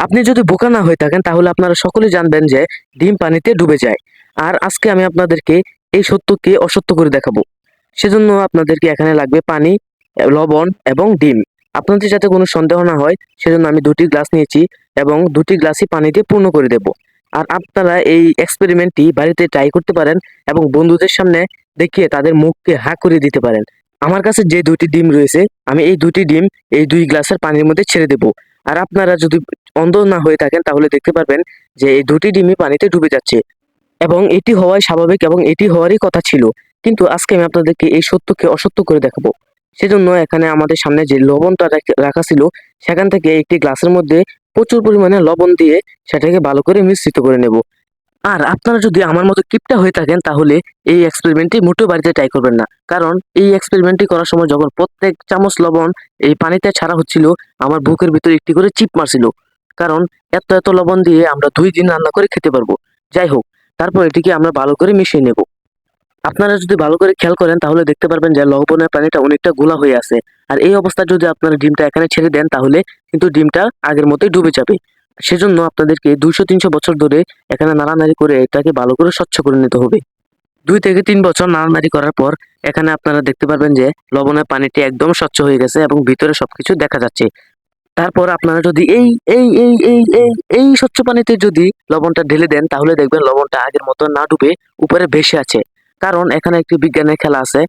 আপনি যদি বোকা না হয়ে থাকেন, তাহলে আপনারা সকলে জানবেন যে ডিম পানিতে ডুবে যায়। আর আজকে আমি আপনাদেরকে এই সত্যকে অসত্য করে দেখাবো। সেজন্য আপনাদেরকে এখানে লাগবে পানি, লবণ এবং ডিম। আপনাদের যাতে কোনো সন্দেহ না হয়, সেজন্য আমি দুটি গ্লাস নিয়েছি এবং দুটি গ্লাসই পানি দিয়ে পূর্ণ করে দেব। আর আপনারা এই এক্সপেরিমেন্টটি বাড়িতে ট্রাই করতে পারেন এবং বন্ধুদের সামনে দেখিয়ে তাদের মুখকে হা করে দিতে পারেন। আমার কাছে যে দুটি ডিম রয়েছে, আমি এই দুটি ডিম এই দুই গ্লাসের পানির মধ্যে ছেড়ে দেব। আর আপনারা যদি অন্ধ না হয়ে থাকেন, তাহলে দেখতে পারবেন যে এই দুটি ডিমই পানিতে ডুবে যাচ্ছে। এবং এটি হওয়াই স্বাভাবিক এবং এটি হওয়ারই কথা ছিল। কিন্তু আজকে আমি আপনাদেরকে এই সত্যকে অসত্য করে দেখাবো। সেজন্য এখানে আমাদের সামনে যে লবণটা রাখ- ছিল, সেখান থেকে একটি গ্লাসের মধ্যে প্রচুর পরিমাণে লবণ দিয়ে সেটাকে ভালো করে মিশ্রিত করে নেব। আর আপনারা যদি আমার মতো কিপটা হয়ে থাকেন, তাহলে এই এক্সপেরিমেন্টটি মোটেও বাড়িতে ট্রাই করবেন না। কারণ এই এক্সপেরিমেন্টটি করার সময় যখন প্রত্যেক চামচ লবণ এই পানিতে ছাড়া হচ্ছিল, আমার বুকের ভিতরে একটি করে চিপ মারছিল। কারণ এত এত লবণ দিয়ে আমরা দুই দিন রান্না করে খেতে পারব। যাই হোক, তারপর এটিকে আমরা ভালো করে মিশিয়ে নেব। আপনারা যদি ভালো করে খেয়াল করেন, তাহলে দেখতে পারবেন যে লবণের পানিটা অনেকটা গোলা হয়ে আছে। আর এই অবস্থায় যদি আপনারা ডিমটা এখানে ছেড়ে দেন, তাহলে কিন্তু ডিমটা আগের মতোই ডুবে যাবে। সেজন্য আপনাদেরকে দুইশো, তিনশো বছর ধরে এখানে নাড়ানাড়ি করে এটাকে ভালো করে স্বচ্ছ করে নিতে হবে। দুই থেকে তিন বছর নাড়ানাড়ি করার পর এখানে আপনারা দেখতে পারবেন যে লবণের পানিটি একদম স্বচ্ছ হয়ে গেছে এবং ভিতরে সবকিছু দেখা যাচ্ছে। তারপর আপনারা যদি এই এই এই এই এই এই স্বচ্ছ পানিতে যদি লবণটা ঢেলে দেন, তাহলে দেখবেন লবণটা আগের মতো না ডুবে উপরে ভেসে আছে। কারণ এখানে একটি বিজ্ঞানের খেলা আছে।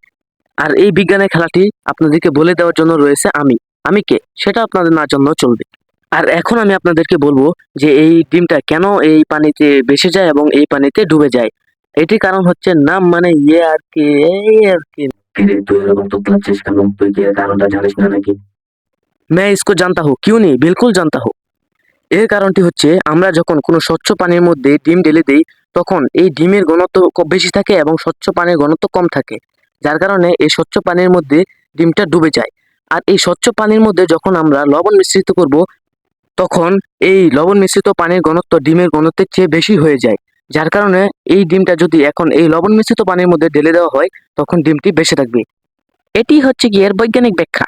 আর এই বিজ্ঞানের খেলাটি আপনাদেরকে বলে দেওয়ার জন্য রয়েছে আমি। আমি কে? সেটা আপনাদের না জন্য চলবে। আর এখন আমি আপনাদেরকে বলব যে এই ডিমটা কেন এই পানিতে ভেসে যায় এবং এই পানিতে ডুবে যায়। এটি কারণ হচ্ছে নাম মানে ইয়ে আর কি, এই আর কি। তুই এরকম তো কি কারণটা জানিস না নাকি? मैं इसको जानता हूँ क्यों नहीं बिल्कुल जानता हूँ এর কারণটি হচ্ছে আমরা যখন কোনো স্বচ্ছ পানির মধ্যে ডিম ঢেলে দিই তখন এই ডিমের ঘনত্ব ক- বেশি থাকে এবং স্বচ্ছ পানির ঘনত্ব কম থাকে যার কারণে এই স্বচ্ছ পানির মধ্যে ডিমটা ডুবে যায় আর এই স্বচ্ছ পানির মধ্যে যখন আমরা লবণ মিশ্রিত করব তখন এই লবণ মিশ্রিত পানির ঘনত্ব ডিমের ঘনত্বের চেয়ে বেশি হয়ে যায় যার কারণে এই ডিমটা যদি এখন এই লবণ মিশ্রিত পানির মধ্যে ঢেলে দেওয়া হয় তখন ডিমটি বেঁচে থাকবে এটি হচ্ছে কি এর বৈজ্ঞানিক ব্যাখ্যা